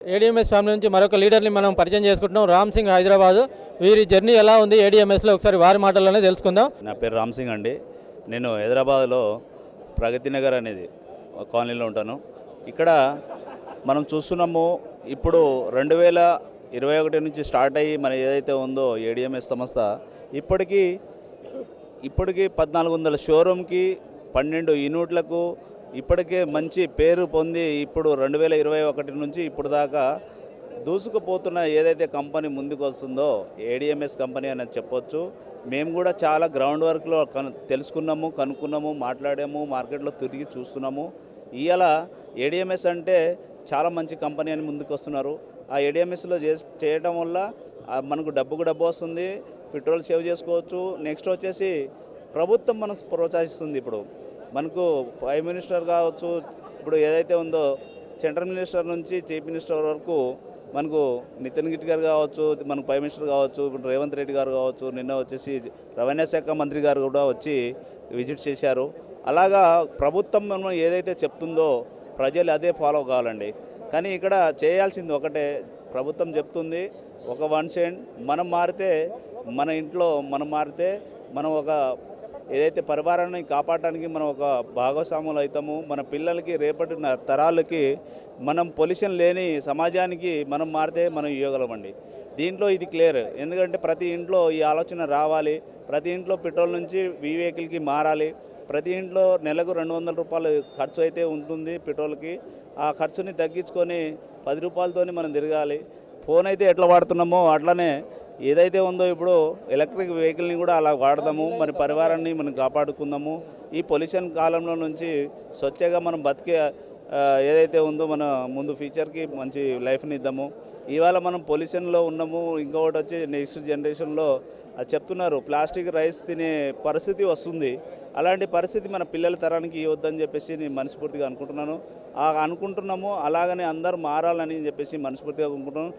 ADMS family నుంచి మరొక లీడర్ని మనం పరిచయం చేసుకుంటున్నాం. రామ్ సింగ్ హైదరాబాద్. వీరి జర్నీ ఎలా ఉంది? ఏడీఎంఎస్లో ఒకసారి వారి మాటల్లోనే తెలుసుకుందాం. నా పేరు రామ్ సింగ్ అండి. నేను హైదరాబాద్లో ప్రగతి నగర్ అనేది కాలనీలో ఉంటాను. ఇక్కడ మనం చూస్తున్నాము ఇప్పుడు రెండు వేల ఇరవై ఒకటి నుంచి స్టార్ట్ అయ్యి మన ఏదైతే ఉందో ఏడిఎంఎస్ సంస్థ ఇప్పటికీ ఇప్పటికీ పద్నాలుగు వందల షోరూమ్కి పన్నెండు యూనిట్లకు ఇప్పటికే మంచి పేరు పొంది ఇప్పుడు రెండు వేల ఇరవై ఒకటి నుంచి ఇప్పుడు దాకా దూసుకుపోతున్న ఏదైతే కంపెనీ ముందుకు వస్తుందో ఏడిఎంఎస్ కంపెనీ అని చెప్పొచ్చు. మేము కూడా చాలా గ్రౌండ్ వర్క్లో కను తెలుసుకున్నాము కనుక్కున్నాము మాట్లాడాము మార్కెట్లో తిరిగి చూస్తున్నాము. ఇవాళ ఏడిఎంఎస్ అంటే చాలా మంచి కంపెనీ అని ముందుకు వస్తున్నారు ఆ ఏడిఎంఎస్లో చే చేయడం వల్ల మనకు డబ్బుకు డబ్బు వస్తుంది పెట్రోల్ సేవ్ చేసుకోవచ్చు. నెక్స్ట్ వచ్చేసి ప్రభుత్వం మనం ప్రోత్సహిస్తుంది ఇప్పుడు. మనకు ప్రైమ్ మినిస్టర్ కావచ్చు ఇప్పుడు ఏదైతే ఉందో సెంట్రల్ మినిస్టర్ నుంచి చీఫ్ మినిస్టర్ వరకు మనకు నితిన్ గడ్కరీ కావచ్చు మనకు ప్రైమ్ మినిస్టర్ కావచ్చు ఇప్పుడు రేవంత్ రెడ్డి గారు కావచ్చు నిన్న వచ్చేసి రవాణా శాఖ మంత్రి గారు కూడా వచ్చి విజిట్ చేశారు. అలాగా ప్రభుత్వం మనం ఏదైతే చెప్తుందో ప్రజలు అదే ఫాలో కావాలండి. కానీ ఇక్కడ చేయాల్సింది ఒకటే ప్రభుత్వం చెప్తుంది ఒక వన్ సెండ్ మనం మారితే మన ఇంట్లో మనం మారితే మనం ఒక ఏదైతే పరివారాన్ని కాపాడడానికి మనం ఒక భాగస్వాములు అవుతాము మన పిల్లలకి రేపటి తరాలకి మనం పొల్యూషన్ లేని సమాజానికి మనం మారితే మనం ఇవ్వగలమండి దీంట్లో ఇది క్లియర్. ఎందుకంటే ప్రతి ఇంట్లో ఈ ఆలోచన రావాలి. ప్రతి ఇంట్లో పెట్రోల్ నుంచి ఈ వెహికల్కి మారాలి. ప్రతి ఇంట్లో నెలకు రెండు వందల రూపాయలు ఖర్చు అయితే ఉంటుంది పెట్రోల్కి. ఆ ఖర్చుని తగ్గించుకొని పది రూపాయలతోని మనం తిరగాలి. ఫోన్ అయితే ఎట్లా వాడుతున్నామో అట్లనే ఏదైతే ఉందో ఇప్పుడు ఎలక్ట్రిక్ వెహికల్ని కూడా అలా వాడదాము మన పరివారాన్ని మనం కాపాడుకుందాము. ఈ పొల్యూషన్ కాలంలో నుంచి స్వచ్ఛగా మనం బతికే ఏదైతే ఉందో మన ముందు ఫ్యూచర్కి మంచి లైఫ్ని ఇద్దాము. ఇవాళ మనం పొల్యూషన్లో ఉన్నాము ఇంకొకటి వచ్చి నెక్స్ట్ జనరేషన్లో అది చెప్తున్నారు ప్లాస్టిక్ రైస్ తినే పరిస్థితి వస్తుంది. అలాంటి పరిస్థితి మన పిల్లల తరానికి ఇవ్వద్దని చెప్పేసి నేను మనస్ఫూర్తిగా అనుకుంటున్నాను. అనుకుంటున్నాము అలాగనే అందరూ మారాలని చెప్పేసి మనస్ఫూర్తిగా అనుకుంటున్నాను.